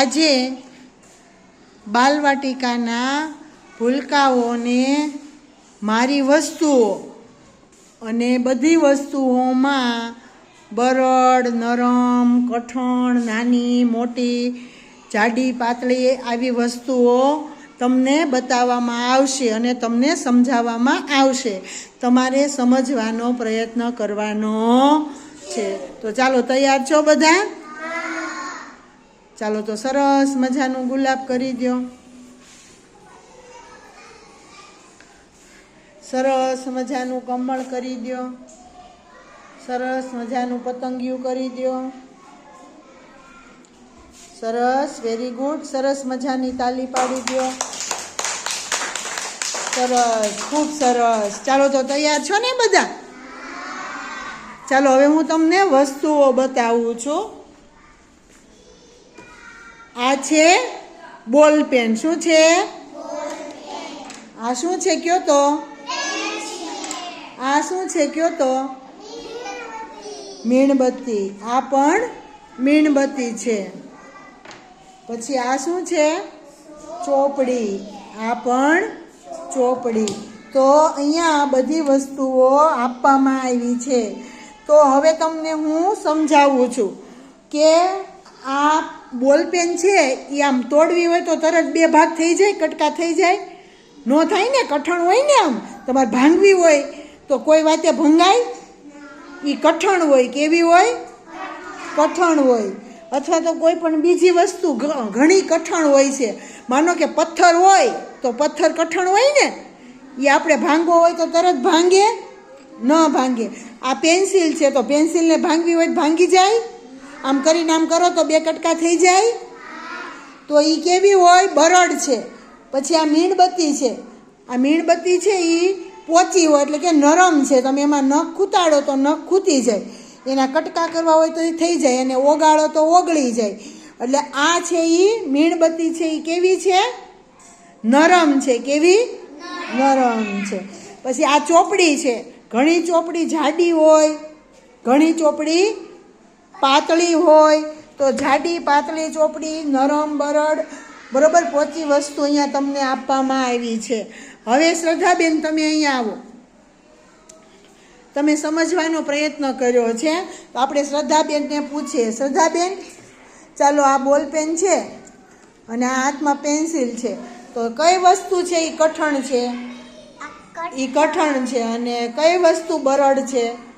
આજે બાલવાટિકાના ભૂલકાઓને મારી વસ્તુઓ અને બધી વસ્તુઓમાં બરડ, નરમ, કઠણ, નાની, મોટી, જાડી, પાતળી આવી વસ્તુઓ તમને બતાવવામાં આવશે અને તમને સમજાવવામાં આવશે. તમારે સમજવાનો પ્રયત્ન કરવાનો છે. તો ચાલો, તૈયાર છો બધા? ચાલો તો સરસ મજાનું ગુલાબ કરી દો સરસ મજાનું કમળ કરી દો સરસ મજાનું પતંગિયું કરી દો સરસ વેરી ગુડ સરસ મજાની તાલી પાડી દો સરસ, ખૂબ સરસ. ચાલો તો તૈયાર છો ને બધા? ચાલો, હવે હું તમને વસ્તુઓ બતાવું છું. આ છે બોલ પેન. શું છે? આ શું છે કયો તો? આ શું છે કયો તો? મીણબત્તી. આ પણ મીણબત્તી છે. પછી આ શું છે? ચોપડી. આ પણ ચોપડી. તો અહીંયા બધી વસ્તુઓ આપવામાં આવી છે. તો હવે તમને હું સમજાવું છું કે આ બોલપેન છે એ આમ તોડવી હોય તો તરત બે ભાગ થઈ જાય, કટકા થઈ જાય. ન થાય ને, કઠણ હોય ને આમ. તમારે ભાંગવી હોય તો કોઈ વાતે ભંગાય. એ કઠણ હોય, કેવી હોય? કઠણ હોય. અથવા તો કોઈ પણ બીજી વસ્તુ ઘણી કઠણ હોય છે. માનો કે પથ્થર હોય, તો પથ્થર કઠણ હોય ને એ આપણે ભાંગવો હોય તો તરત ભાંગે, ન ભાંગે. આ પેન્સિલ છે, તો પેન્સિલને ભાંગવી હોય ભાંગી જાય. આમ કરીને આમ કરો તો બે કટકા થઈ જાય. તો એ કેવી હોય? બરડ છે. પછી આ મીણબત્તી છે. આ મીણબત્તી છે એ પોચી હોય એટલે કે નરમ છે. તમે એમાં નખ ખૂતાડો તો નખ ખૂતી જાય. એના કટકા કરવા હોય તો એ થઈ જાય. અને ઓગાળો તો ઓગળી જાય. એટલે આ છે એ મીણબત્તી છે એ કેવી છે? નરમ છે. કેવી? નરમ છે. પછી આ ચોપડી છે. ઘણી ચોપડી જાડી હોય. ઘણી ચોપડી પાતળી હોય તો જાડી પાતળી ચોપડી નરમ બરડ બરોબર પોચી વસ્તુ અહીંયા તમને આપવામાં આવી છે. હવે શ્રદ્ધાબેન તમે અહીંયા આવો. તમે સમજવાનો પ્રયત્ન કર્યો છે. તો આપણે શ્રદ્ધાબેનને પૂછીએ. શ્રદ્ધાબેન ચાલો આ બોલપેન છે અને આ હાથમાં પેન્સિલ છે. તો કઈ વસ્તુ છે? એ કઠણ છે. એ કઠણ છે અને કઈ વસ્તુ બરડ છે?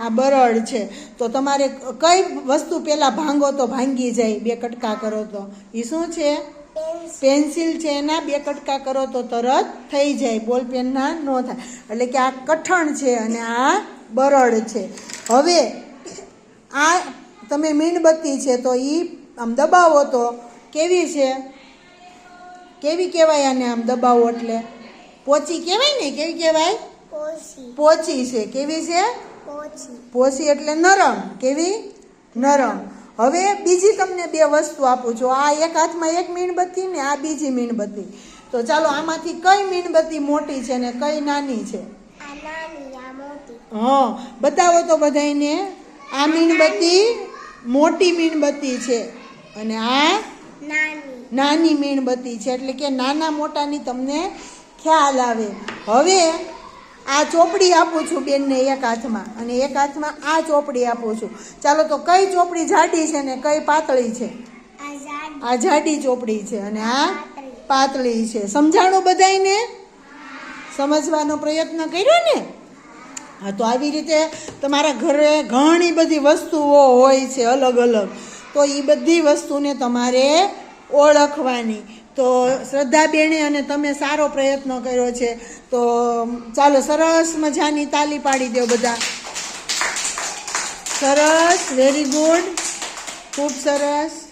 આ બરડ છે. તો તમારે કઈ વસ્તુ પહેલાં ભાંગો તો ભાંગી જાય બે કટકા કરો તો. એ શું છે? પેન્સિલ છે એના બે કટકા કરો તો તરત થઈ જાય બોલ પેનના ન થાય. એટલે કે આ કઠણ છે અને આ બરડ છે. હવે આ તમે મીણબત્તી છે તો એ આમ દબાવો તો કેવી છે? કેવી કહેવાય આને આમ દબાવો એટલે? પોચી કહેવાય ને કેવી કહેવાય? પોચી છે. કેવી છે? પોચી એટલે નરમ. કેવી? નરમ. હવે બીજી તમને બે વસ્તુ આપું છું. આ એક હાથમાં એક મીણબત્તી ને આ બીજી મીણબત્તી. તો ચાલો આમાંથી કઈ મીણબત્તી મોટી છે ને કઈ નાની છે? હા બતાવો તો બધાયને. આ મીણબત્તી મોટી મીણબત્તી છે. અને આ નાની. નાની મીણબત્તી છે. એટલે કે નાના મોટાની તમને ખ્યાલ આવે. હવે આ ચોપડી આપું છું બેનને એક હાથમાં અને એક હાથમાં આ ચોપડી આપું છું. ચાલો તો કઈ ચોપડી જાડી છે ને કઈ પાતળી છે? આ જાડી. ચોપડી છે અને આ પાતળી. છે. સમજાણું બધાયને? સમજવાનો પ્રયત્ન કર્યો ને? હા તો આવી રીતે તમારા ઘરે ઘણી બધી વસ્તુઓ હોય છે અલગ અલગ. તો એ બધી વસ્તુને તમારે ઓળખવાની. તો શ્રદ્ધાબેને અને તમે સારો પ્રયત્ન કર્યો છે. તો ચાલો સરસ મજાની તાલી પાડી દો બધા. સરસ વેરી ગુડ ખૂબ સરસ.